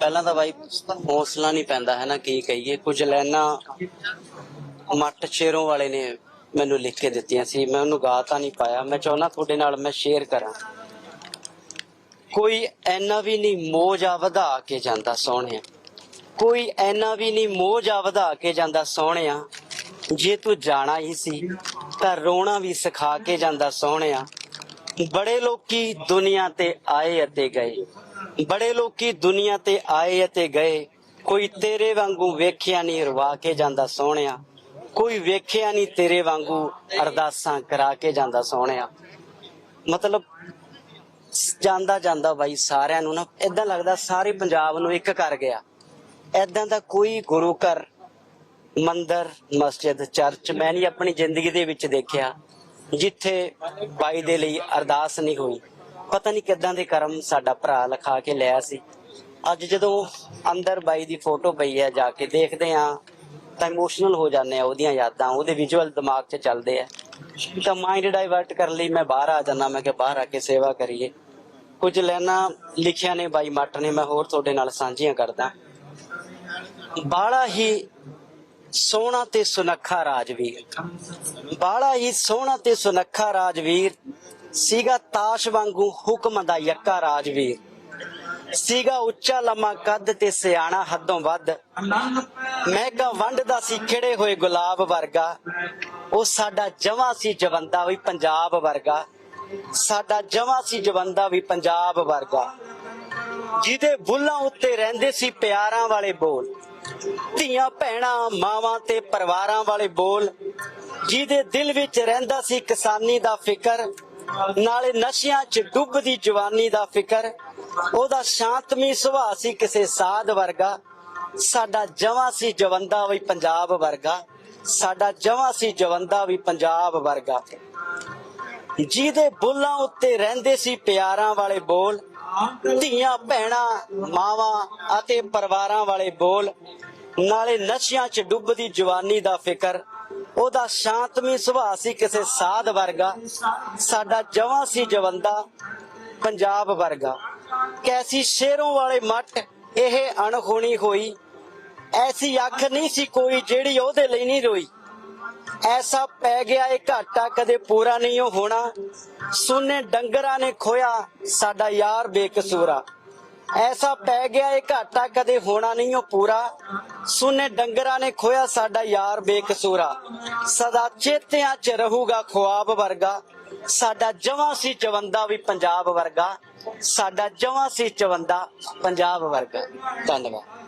ਪਹਿਲਾਂ ਤਾਂ ਬਾਈ ਹੌਸਲਾ ਨਹੀਂ ਪੈਂਦਾ ਹੈ ਨਾ ਕੀ ਕਹੀਏ। ਕੁਝ ਲੈਣਾ ਮੱਟ ਸ਼ੇਰੋਂ ਵਾਲੇ ਨੇ ਮੈਨੂੰ ਲਿਖ ਕੇ ਦਿੱਤੀਆਂ ਸੀ। ਮੈਂ ਉਹਨੂੰ ਗਾ ਤਾਂ ਨਹੀਂ ਪਾਇਆ। ਮੈਂ ਚਾਹੁੰਦਾ ਤੁਹਾਡੇ ਨਾਲ ਮੈਂ ਸ਼ੇਅਰ ਕਰਾਂ। ਕੋਈ ਐਨਾ ਵੀ ਨਹੀਂ ਮੋਜਾ ਵਧਾ ਕੇ ਜਾਂਦਾ ਸੋਹਣਿਆ। ਕੋਈ ਐਨਾ ਵੀ ਨਹੀਂ ਮੋਜਾ ਵਧਾ ਕੇ ਜਾਂਦਾ ਸੋਹਣਿਆ। ਜੇ ਤੂੰ ਜਾਣਾ ਹੀ ਸੀ ਤਾਂ ਰੋਣਾ ਵੀ ਸਿਖਾ ਕੇ ਜਾਂਦਾ ਸੋਹਣਿਆ। ਬੜੇ ਲੋਕੀ ਦੁਨੀਆ ਤੇ ਆਏ ਅਤੇ ਗਏ। ਬੜੇ ਲੋਕੀ ਦੁਨੀਆ ਤੇ ਆਏ ਅਤੇ ਗਏ। ਕੋਈ ਤੇਰੇ ਵਾਂਗੂ ਵੇਖਿਆ ਨਹੀਂ ਰਵਾ ਕੇ ਜਾਂਦਾ ਸੋਹਣਿਆ। ਕੋਈ ਵੇਖਿਆ ਨਹੀਂ ਤੇਰੇ ਵਾਂਗੂ ਅਰਦਾਸਾਂ ਕਰਾ ਕੇ ਜਾਂਦਾ ਸੋਹਣਿਆ। ਮਤਲਬ ਜਾਂਦਾ ਜਾਂਦਾ ਬਾਈ ਸਾਰਿਆਂ ਨੂੰ ਨਾ ਇਦਾਂ ਲੱਗਦਾ ਸਾਰੇ ਪੰਜਾਬ ਨੂੰ ਇੱਕ ਕਰ ਗਿਆ। ਇਦਾਂ ਦਾ ਕੋਈ ਗੁਰੂ ਘਰ, ਮੰਦਰ, ਮਸਜਿਦ, ਚਰਚ ਮੈਂ ਨਹੀਂ ਆਪਣੀ ਜ਼ਿੰਦਗੀ ਦੇ ਵਿੱਚ ਦੇਖਿਆ, ਜਿੱਥੇ ਬਾਈ ਦੇ ਲਈ ਅਰਦਾਸ ਨਹੀਂ ਹੋਈ। ਪਤਾ ਨਹੀਂ ਕਿੱਦਾਂ ਦੇ ਕਰਮ ਸਾਡਾ ਭਰਾ ਲਿਖਾ ਕੇ ਲਿਆ ਸੀ। ਅੱਜ ਜਦੋਂ ਅੰਦਰ ਬਾਈ ਦੀ ਫੋਟੋ ਪਈ ਹੈ, ਜਾ ਕੇ ਦੇਖਦੇ ਆ ਤਾਂ ਇਮੋਸ਼ਨਲ ਹੋ ਜਾਂਦੇ ਆ ਉਹਦੀਆਂ ਯਾਦਾਂ, ਉਹਦੇ ਵਿਜ਼ੂਅਲ ਦਿਮਾਗ 'ਚ ਚੱਲਦੇ ਆ। ਤਾਂ ਮਾਈਂਡ ਡਾਈਵਰਟ ਕਰਨ ਲਈ ਮੈਂ ਬਾਹਰ ਆ ਜਾਂਦਾ, ਮੈਂ ਕਿ ਬਾਹਰ ਆ ਕੇ ਸੇਵਾ ਕਰੀਏ। ਕੁਝ ਲੈਣਾ ਲਿਖਿਆ ਨੇ ਬਾਈ ਮੱਟ ਨੇ, ਮੈਂ ਹੋਰ ਤੁਹਾਡੇ ਨਾਲ ਸਾਂਝੀਆਂ ਕਰਦਾ। ਬਾਲਾ ਹੀ ਸੋਹਣਾ ਤੇ ਸੁਨੱਖਾ ਰਾਜਵੀਰ। ਬਾਲਾ ਹੀ ਸੋਹਣਾ ਤੇ ਸੁਨੱਖਾ ਰਾਜਵੀਰ ਸੀਗਾ ਤਾਸ਼ ਵਾਂਗੂ ਹੁਕਮ ਦਾ ਯੱਕਾ ਰਾਜਵੀਰ। ਸੀਗਾ ਉੱਚਾ ਲੰਮਾ ਕੱਦ ਤੇ ਸਿਆਣਾ ਹੱਦੋਂ ਵੱਧ। ਮਹਿਕਾ ਵੰਡਦਾ ਸੀ ਖਿੜੇ ਹੋਏ ਗੁਲਾਬ ਵਰਗਾ। ਉਹ ਸਾਡਾ ਜਵਾਂ ਸੀ ਜਵੰਦਾ ਵੀ ਪੰਜਾਬ ਵਰਗਾ। ਸਾਡਾ ਜਵਾਂ ਸੀ ਜਵੰਦਾ ਵੀ ਪੰਜਾਬ ਵਰਗਾ। ਜਿਹਦੇ ਬੁੱਲਾਂ ਉੱਤੇ ਰਹਿੰਦੇ ਸੀ ਪਿਆਰਾਂ ਵਾਲੇ ਬੋਲ। ਧੀਆਂ ਭੈਣਾਂ ਮਾਵਾਂ ਤੇ ਪਰਿਵਾਰਾਂ ਵਾਲੇ ਬੋਲ। ਜਿਹਦੇ ਦਿਲ ਵਿੱਚ ਰਹਿੰਦਾ ਸੀ ਕਿਸਾਨੀ ਦਾ ਫਿਕਰ। ਨਾਲੇ ਨਸ਼ਿਆਂ 'ਚ ਡੁੱਬਦੀ ਜਵਾਨੀ ਦਾ ਫਿਕਰ, ਉਹਦਾ ਸ਼ਾਂਤਮਈ ਸੁਭਾਅ ਸੀ ਕਿਸੇ ਸਾਧ ਵਰਗਾ। ਸਾਡਾ ਜਵਾਂ ਸੀ ਜਵੰਦਾ ਵੀ ਪੰਜਾਬ ਵਰਗਾ। ਸਾਡਾ ਜਵਾਂ ਸੀ ਜਵੰਦਾ ਵੀ ਪੰਜਾਬ ਵਰਗਾ। ਜਿਹਦੇ ਬੁੱਲਾਂ ਉੱਤੇ ਰਹਿੰਦੇ ਸੀ ਪਿਆਰਾਂ ਵਾਲੇ ਬੋਲ, ਧੀਆਂ, ਭੈਣਾਂ, ਮਾਵਾਂ ਅਤੇ ਪਰਿਵਾਰਾਂ ਵਾਲੇ ਬੋਲ। ਨਾਲੇ ਨਸ਼ਿਆਂ 'ਚ ਡੁੱਬਦੀ ਜਵਾਨੀ ਦਾ ਫਿਕਰ ਉਹਦਾ ਸ਼ਾਂਤਮਈ ਸੁਭਾਅ ਸੀ ਕਿਸੇ ਸਾਧ ਵਰਗਾ। ਸਾਡਾ ਜਵਾਂ ਸੀ ਜਵੰਦਾ, ਪੰਜਾਬ ਵਰਗਾ। ਕੈਸੀ ਸ਼ੇਰੋਂ ਵਾਲੇ ਮੱਟ ਇਹ ਅਣਹੋਣੀ ਹੋਈ। ਐਸੀ ਅੱਖ ਨਹੀਂ ਸੀ ਕੋਈ ਜਿਹੜੀ ਉਹਦੇ ਲਈ ਨਹੀਂ ਰੋਈ। ਐਸਾ ਪੈ ਗਿਆ ਇਹ ਘਾਟਾ ਕਦੇ ਪੂਰਾ ਨਹੀਂ ਉਹ ਹੋਣਾ। ਸੁਨੇ ਡੰਗਰਾਂ ਨੇ ਖੋਇਆ ਸਾਡਾ ਯਾਰ ਬੇਕਸੂਰਾ। ਐਸਾ ਪੈ ਗਿਆ ਇਹ ਘਾਟਾ ਕਦੇ ਹੋਣਾ ਨਹੀਂ, ਉਹ ਪੂਰਾ। ਸੁਨੇ ਡੰਗਰਾਂ ਨੇ ਖੋਇਆ ਸਾਡਾ ਯਾਰ ਬੇਕਸੂਰਾ। ਸਦਾ ਚੇਤਿਆਂ 'ਚ ਰਹੂਗਾ ਖੁਆਬ ਵਰਗਾ। ਸਾਡਾ ਜਵਾਂ ਸੀ ਚਵੰਦਾ ਵੀ ਪੰਜਾਬ ਵਰਗਾ। ਸਾਡਾ ਜਵਾਂ ਸੀ ਚਵੰਦਾ ਪੰਜਾਬ ਵਰਗਾ। ਧੰਨਵਾਦ।